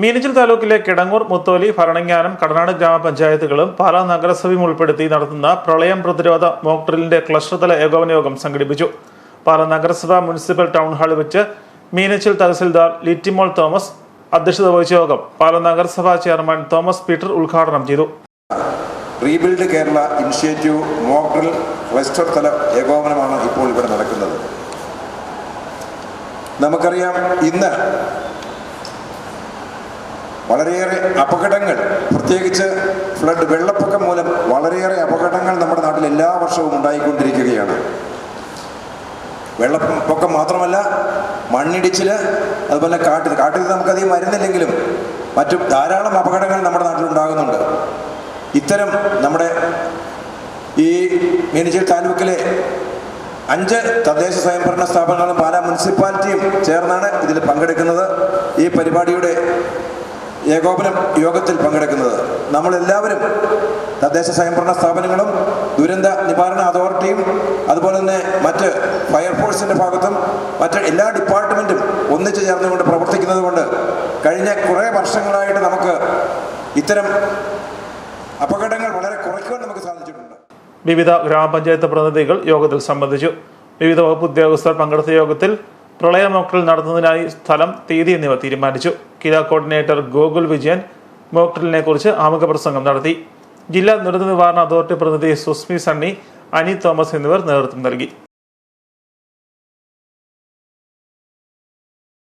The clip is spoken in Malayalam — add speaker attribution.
Speaker 1: മീനച്ചിൽ താലൂക്കിലെ കിടങ്ങൂർ മുത്തോലി ഭരണങ്ങാനം കടനാട് ഗ്രാമപഞ്ചായത്തുകളും പാലാ നഗരസഭയും ഉൾപ്പെടുത്തി നടത്തുന്ന പ്രളയം പ്രതിരോധ മോക്ക് ഡ്രില്ലിന്റെ ക്ലസ്റ്റർ തല ഏകോപന യോഗം സംഘടിപ്പിച്ചു. പാലാ നഗരസഭ മുനിസിപ്പൽ ടൗൺ ഹാളിൽ വെച്ച് മീനച്ചിൽ തഹസിൽദാർ ലിറ്റിമോൾ തോമസ് അധ്യക്ഷത വഹിച്ച യോഗം പാലാ നഗരസഭാ ചെയർമാൻ തോമസ് പീറ്റർ ഉദ്ഘാടനം ചെയ്തു.
Speaker 2: Rebuild Kerala initiative mock drill cluster തല ഏകോപനമാണ് ഇപ്പോൾ ഇവിടെ നടക്കുന്നത്. നമുക്കറിയാം ഇന്ന് വളരെയേറെ അപകടങ്ങൾ പ്രത്യേകിച്ച് ഫ്ലഡ് വെള്ളപ്പൊക്കം മൂലം വളരെയേറെ അപകടങ്ങൾ നമ്മുടെ നാട്ടിൽ എല്ലാ വർഷവും ഉണ്ടായിക്കൊണ്ടിരിക്കുകയാണ്. വെള്ളപ്പൊക്കം മാത്രമല്ല മണ്ണിടിച്ചിൽ അതുപോലെ കാട്ടിൽ കാട്ടിൽ നമുക്കധികം വരുന്നില്ലെങ്കിലും മറ്റു ധാരാളം അപകടങ്ങൾ നമ്മുടെ നാട്ടിൽ ഉണ്ടാകുന്നുണ്ട്. ഇത്തരം നമ്മുടെ ഈ മീനച്ചിൽ താലൂക്കിലെ അഞ്ച് തദ്ദേശ സ്വയംഭരണ സ്ഥാപനങ്ങളും പാലാ മുനിസിപ്പാലിറ്റിയും ചേർന്നാണ് ഇതിൽ പങ്കെടുക്കുന്നത്. ഈ പരിപാടിയുടെ ഏകോപനം യോഗത്തിൽ പങ്കെടുക്കുന്നത്. നമ്മളെല്ലാവരും തദ്ദേശ സ്വയംഭരണ സ്ഥാപനങ്ങളും ദുരന്ത നിവാരണ അതോറിറ്റിയും അതുപോലെ തന്നെ മറ്റ് ഫയർഫോഴ്സിന്റെ ഭാഗത്തും മറ്റ് എല്ലാ ഡിപ്പാർട്ട്മെന്റും ഒന്നിച്ചു ചേർന്നുകൊണ്ട് പ്രവർത്തിക്കുന്നത് കൊണ്ട് കഴിഞ്ഞ കുറേ വർഷങ്ങളായിട്ട് നമുക്ക് ഇത്തരം അപകടങ്ങൾ വളരെ കുറയ്ക്കുവാൻ നമുക്ക് സാധിച്ചിട്ടുണ്ട്.
Speaker 1: വിവിധ ഗ്രാമപഞ്ചായത്ത് പ്രതിനിധികൾ യോഗത്തിൽ സംബന്ധിച്ചു. വിവിധ വകുപ്പ് ഉദ്യോഗസ്ഥർ പങ്കെടുത്ത യോഗത്തിൽ പ്രളയ മോക്ഡ്രിൽ നടത്തുന്നതിനായി സ്ഥലം തീയതി എന്നിവ തീരുമാനിച്ചു. കില കോർഡിനേറ്റർ ഗോകുൽ വിജയൻ മോക്ടലിനെ കുറിച്ച് ആമുഖ പ്രസംഗം നടത്തി. ജില്ലാ ദുരന്ത നിവാരണ അതോറിറ്റി പ്രതിനിധി സുസ്മി സണ്ണി അനി തോമസ് എന്നിവർ നേതൃത്വം നൽകി.